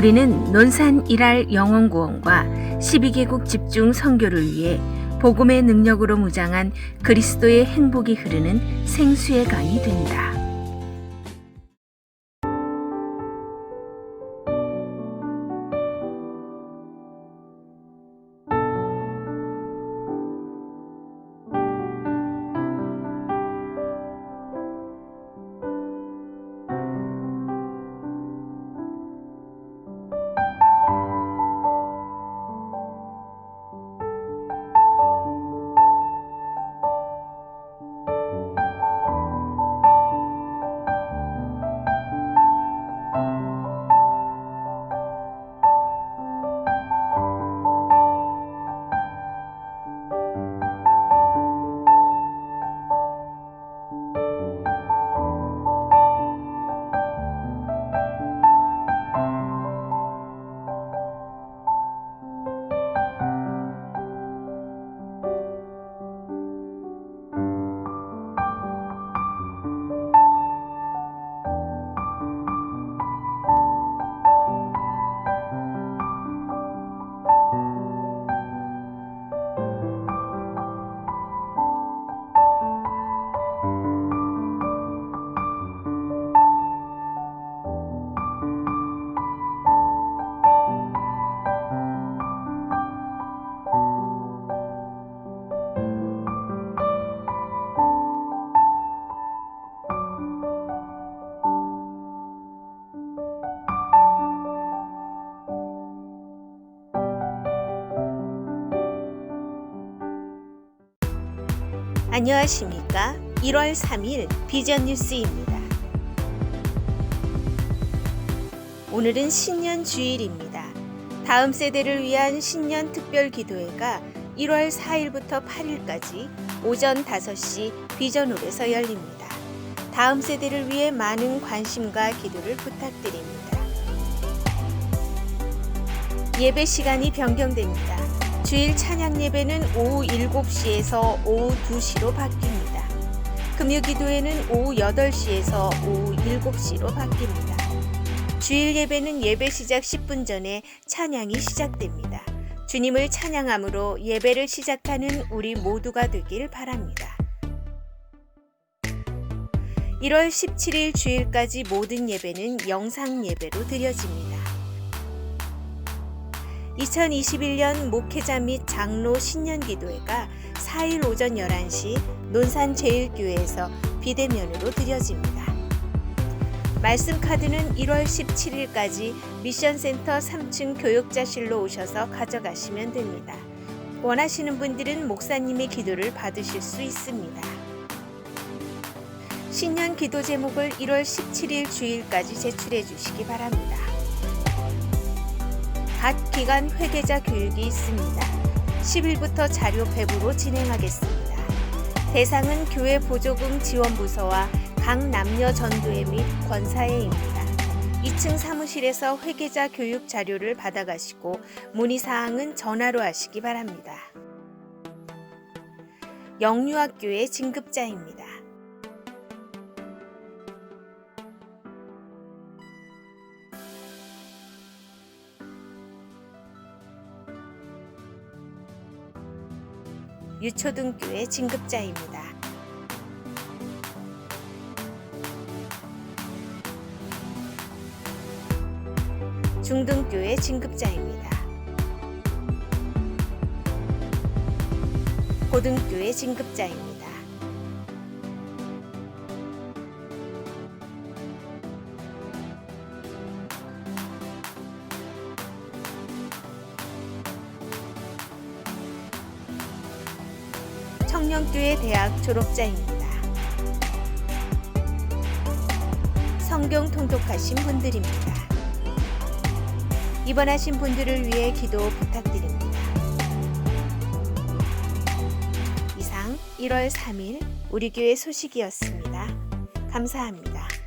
우리는 논산 일할 영원구원과 12개국 집중 선교를 위해 복음의 능력으로 무장한 그리스도의 행복이 흐르는 생수의 강이 된다. 안녕하십니까. 1월 3일 비전 뉴스입니다. 오늘은 신년 주일입니다. 다음 세대를 위한 신년 특별 기도회가 1월 4일부터 8일까지 오전 5시 비전홀에서 열립니다. 다음 세대를 위해 많은 관심과 기도를 부탁드립니다. 예배 시간이 변경됩니다. 주일 찬양 예배는 오후 7시에서 오후 2시로 바뀝니다. 금요 기도회는 오후 8시에서 오후 7시로 바뀝니다. 주일 예배는 예배 시작 10분 전에 찬양이 시작됩니다. 주님을 찬양함으로 예배를 시작하는 우리 모두가 되길 바랍니다. 1월 17일 주일까지 모든 예배는 영상 예배로 드려집니다. 2021년 목회자 및 장로 신년 기도회가 4일 오전 11시 논산 제일교회에서 비대면으로 드려집니다. 말씀 카드는 1월 17일까지 미션센터 3층 교육자실로 오셔서 가져가시면 됩니다. 원하시는 분들은 목사님의 기도를 받으실 수 있습니다. 신년 기도 제목을 1월 17일 주일까지 제출해 주시기 바랍니다. 각 기간 회계자 교육이 있습니다. 10일부터 자료 배부로 진행하겠습니다. 대상은 교회 보조금 지원부서와 각 남녀 전도회 및 권사회입니다. 2층 사무실에서 회계자 교육 자료를 받아가시고 문의사항은 전화로 하시기 바랍니다. 영유학교의 진급자입니다. 유초등교의 진급자입니다. 중등교의 진급자입니다. 고등교의 진급자입니다. 청년교회 대학 졸업자입니다. 성경 통독하신 분들입니다. 입원하신 분들을 위해 기도 부탁드립니다. 이상 1월 3일 우리 교회 소식이었습니다. 감사합니다.